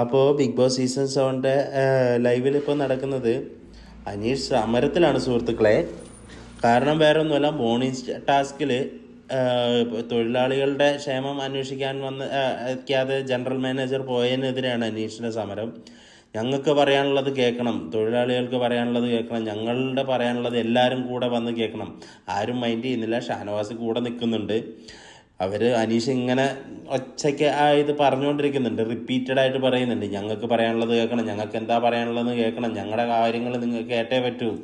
അപ്പോൾ big boss season സെവന്റെ ലൈവിൽ ഇപ്പോൾ നടക്കുന്നത് അനീഷ് സമരത്തിലാണ് സുഹൃത്തുക്കളെ. കാരണം വേറെ ഒന്നുമല്ല മോർണിംഗ് ടാസ്കിൽ തൊഴിലാളികളുടെ ക്ഷേമം അന്വേഷിക്കാൻ വന്ന് എത്തിക്കാതെ ജനറൽ മാനേജർ പോയതിനെതിരെയാണ് അനീഷിന്റെ സമരം. ഞങ്ങൾക്ക് പറയാനുള്ളത് കേൾക്കണം തൊഴിലാളികൾക്ക് പറയാനുള്ളത് കേൾക്കണം ഞങ്ങളുടെ പറയാനുള്ളത് എല്ലാവരും കൂടെ വന്ന് കേൾക്കണം. ആരും മൈൻഡ് ചെയ്യുന്നില്ല ഷാനവാസ് കൂടെ നിൽക്കുന്നുണ്ട്. അവർ അനീഷ് ഇങ്ങനെ ഒച്ചയ്ക്ക് ആ ഇത് പറഞ്ഞുകൊണ്ടിരിക്കുന്നുണ്ട് റിപ്പീറ്റഡ് ആയിട്ട് പറയുന്നുണ്ട്. ഞങ്ങൾക്ക് പറയാനുള്ളത് കേൾക്കണം. ഞങ്ങൾക്ക് എന്താ പറയാനുള്ളതെന്ന് കേൾക്കണം. ഞങ്ങളുടെ കാര്യങ്ങൾ നിങ്ങൾക്ക് കേട്ടേ പറ്റൂ.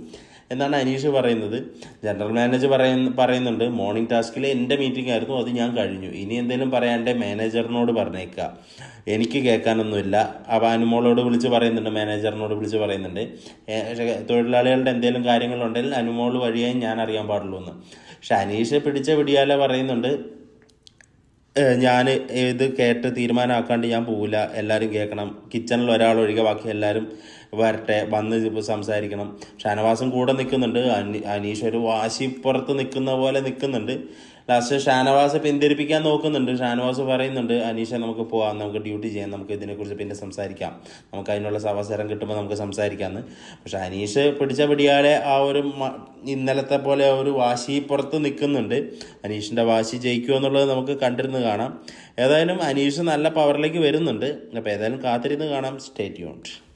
എന്നാണ് അനീഷ് പറയുന്നത്. ജനറൽ മാനേജർ പറയുന്ന പറയുന്നുണ്ട് മോർണിംഗ് ടാസ്കിൽ എന്റെ മീറ്റിംഗ് ആയിരുന്നു. അത് ഞാൻ കഴിഞ്ഞു. ഇനി എന്തെങ്കിലും പറയാണ്ട് മാനേജറിനോട് പറഞ്ഞേക്കുക. എനിക്ക് കേൾക്കാനൊന്നുമില്ല. ആ അനുമോളോട് വിളിച്ച് പറയുന്നുണ്ട്. മാനേജറിനോട് വിളിച്ച് പറയുന്നുണ്ട്. തൊഴിലാളികളുടെ എന്തെങ്കിലും കാര്യങ്ങളുണ്ടെങ്കിൽ അനുമോൾ വഴിയായി ഞാൻ അറിയാൻ പാടുള്ളൂ എന്ന് പക്ഷെ അനീഷ് പിടിച്ച പിടിയാലെ പറയുന്നുണ്ട്. ഞാൻ ഇത് കേട്ട് തീരുമാനമാക്കാണ്ട് ഞാൻ പോവില്ല. എല്ലാവരും കേൾക്കണം കിച്ചണിൽ ഒരാൾ ഒഴികെ ബാക്കി എല്ലാവരും വരട്ടെ. വന്ന് ഇപ്പോൾ സംസാരിക്കണം. ഷാനവാസും കൂടെ നിൽക്കുന്നുണ്ട് അനീഷ് ഒരു വാശിപ്പുറത്ത് നിൽക്കുന്ന പോലെ നിൽക്കുന്നുണ്ട് ലാസ്റ്റ് ഷാനവാസ് പിന്തിരിപ്പിക്കാൻ നോക്കുന്നുണ്ട്. ഷാനവാസ് പറയുന്നുണ്ട് അനീഷ നമുക്ക് പോവാം. നമുക്ക് ഡ്യൂട്ടി ചെയ്യാം. നമുക്ക് ഇതിനെക്കുറിച്ച് പിന്നെ സംസാരിക്കാം. നമുക്ക് അതിനുള്ള അവസരം കിട്ടുമ്പോൾ നമുക്ക് സംസാരിക്കാമെന്ന് പക്ഷെ അനീഷ് പിടിച്ച പിടിയാലെ ആ ഒരു ഇന്നലത്തെ പോലെ ആ ഒരു വാശി പുറത്ത് നിൽക്കുന്നുണ്ട് അനീഷിന്റെ വാശി ജയിക്കുമോ എന്നുള്ളത് നമുക്ക് കണ്ടിരുന്ന് കാണാം. ഏതായാലും അനീഷ് നല്ല പവറിലേക്ക് വരുന്നുണ്ട്. അപ്പോൾ ഏതായാലും കാത്തിരുന്ന് കാണാം. State unit